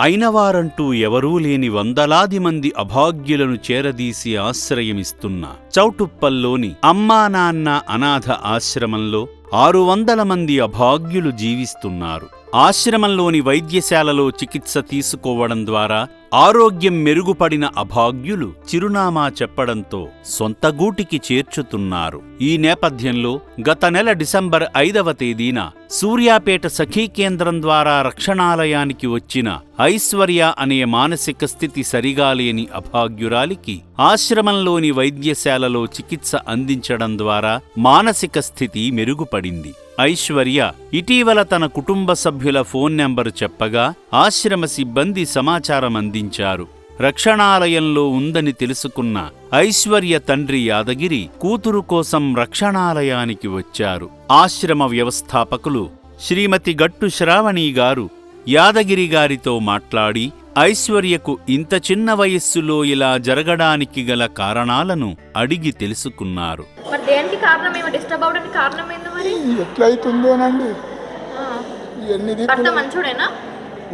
అయినవారంటూ ఎవరూ లేని వందలాది మంది అభాగ్యులను చేరదీసి ఆశ్రయమిస్తున్న చౌటుప్పల్లోని అమ్మా నాన్న అనాథ ఆశ్రమంలో ఆరు వందల మంది అభాగ్యులు జీవిస్తున్నారు. ఆశ్రమంలోని వైద్యశాలలో చికిత్స తీసుకోవడం ద్వారా ఆరోగ్యం మెరుగుపడిన అభాగ్యులు చిరునామా చెప్పడంతో సొంత గూటికి చేర్చుతున్నారు. ఈ నేపథ్యంలో గత నెల డిసెంబర్ ఐదవ తేదీన సూర్యాపేట సఖీ కేంద్రం ద్వారా రక్షణాలయానికి వచ్చిన ఐశ్వర్య అనే మానసిక స్థితి సరిగా లేని అభాగ్యురాలికి ఆశ్రమంలోని వైద్యశాలలో చికిత్స అందించడం ద్వారా మానసిక స్థితి మెరుగుపడింది. ఐశ్వర్య ఇటీవల తన కుటుంబ సభ్యుల ఫోన్ నెంబరు చెప్పగా ఆశ్రమ సిబ్బంది సమాచారం అందించారు. రక్షణాలయంలో ఉందని తెలుసుకున్న ఐశ్వర్య తండ్రి యాదగిరి కూతురు కోసం రక్షణాలయానికి వచ్చారు. ఆశ్రమ వ్యవస్థాపకులు శ్రీమతి గట్టు శ్రావణి గారు యాదగిరి గారితో మాట్లాడి ఐశ్వర్యకు ఇంత చిన్న వయస్సులో ఇలా జరగడానికి గల కారణాలను అడిగి తెలుసుకున్నారు. మరి దేనికి కారణం? ఏమో డిస్టర్బ్ అవడానికి కారణం ఏంది మరి? ఎట్లయితుందోనండి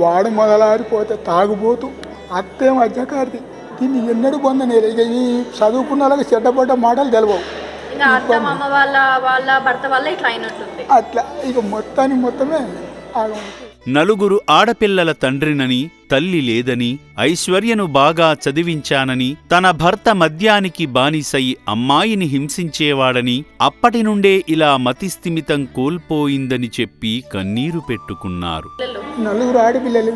వాడు మొదలారిపోతే తాగుబోతు అత్తేం అజ్జకారిది దీన్ని ఎన్నడూ పొందనేరు ఇక ఈ చదువుకున్న వాళ్ళకి చెడ్డపడ్డ మాటలు తెలవవు. ఇంకా అత్త మామ వాళ్ళ వాళ్ళ భర్త వల్ల ఇట్లా అయినట్టుంది అట్లా. ఇక మొత్తానికి మొత్తమే. నలుగురు ఆడపిల్లల తండ్రినని తల్లి లేదని ఐశ్వర్యను బాగా చదివించానని తన భర్త మద్యానికి బానిసై అమ్మాయిని హింసించేవాడని అప్పటి నుండే ఇలా మతిస్థిమితం కోల్పోయిందని చెప్పి కన్నీరు పెట్టుకున్నారు. నలుగురు ఆడపిల్లలు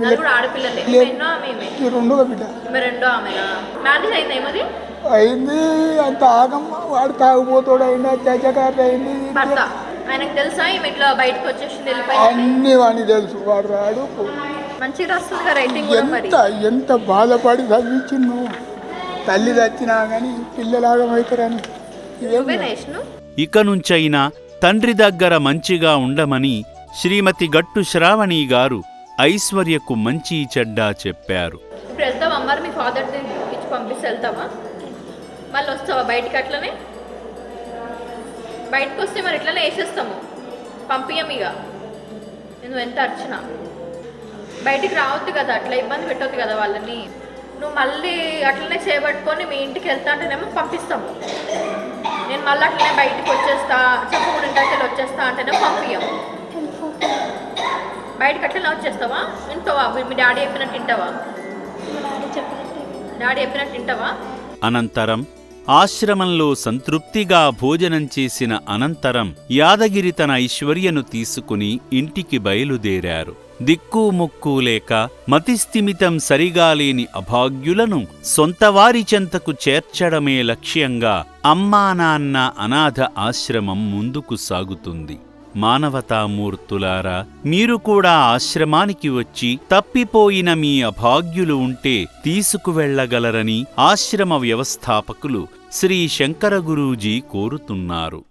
అయిందా అంత ఆగమ్మ వాడు తాగుబోతాడు అయింది అజ్జకారి అయింది భర్త. ఆయనకు తెలుసా? ఈమె ఇట్లా బయటకు అన్ని వాడిని తెలుసు. వాడు రాడు. మంచిగా రాస్తుంది రైటింగ్ కూడా మరి. ఎంత ఎంత బాధపడి చదివించిండు. తల్లి చచ్చినా కానీ పిల్లలాగమవుతారని ఇక నుంచైనా తండ్రి దగ్గర మంచిగా ఉండమని శ్రీమతి గట్టు శ్రావణి గారు ఐశ్వర్యకు మంచి చెడ్డా చెప్పారు. ఇప్పుడు వెళ్తావా? మరి మీ ఫాదర్ పంపిస్తే వెళ్తావా? మళ్ళీ వస్తావా బయటికి అట్లనే? బయటకు వస్తే మరి ఇట్లనే వేసేస్తాము? పంపించం ఇక నువ్వు ఎంత అర్చనా? బయటికి రావద్దు కదా అట్లా ఇబ్బంది పెట్టొద్దు కదా వాళ్ళని. నువ్వు మళ్ళీ అట్లనే చేపట్టుకొని మీ ఇంటికి వెళ్తా అంటేనేమో పంపిస్తాము. నేను మళ్ళీ అట్లనే బయటికి వచ్చేస్తా చెప్పకుండా ఇంటికి వచ్చేస్తా అంటేనేమో పంపించం బయటకు అట్లనే వచ్చేస్తావా? వింటావా? మీ డాడీ చెప్పినట్టు వింటావా? డాడీ చెప్పినట్టు వింటావా? అనంతరం ఆశ్రమంలో సంతృప్తిగా భోజనం చేసిన అనంతరం యాదగిరి తన ఐశ్వర్యను తీసుకుని ఇంటికి బయలుదేరారు. దిక్కుముక్కు లేక మతిస్థిమితం సరిగా లేని అభాగ్యులను సొంతవారి చెంతకు చేర్చడమే లక్ష్యంగా అమ్మానాన్న అనాథ ఆశ్రమం ముందుకు సాగుతుంది. మానవతామూర్తులారా మీరు కూడా ఆశ్రమానికి వచ్చి తప్పిపోయిన మీ అభాగ్యులు ఉంటే తీసుకువెళ్ళగలరని ఆశ్రమ వ్యవస్థాపకులు శ్రీ శంకర గురూజీ కోరుతున్నారు.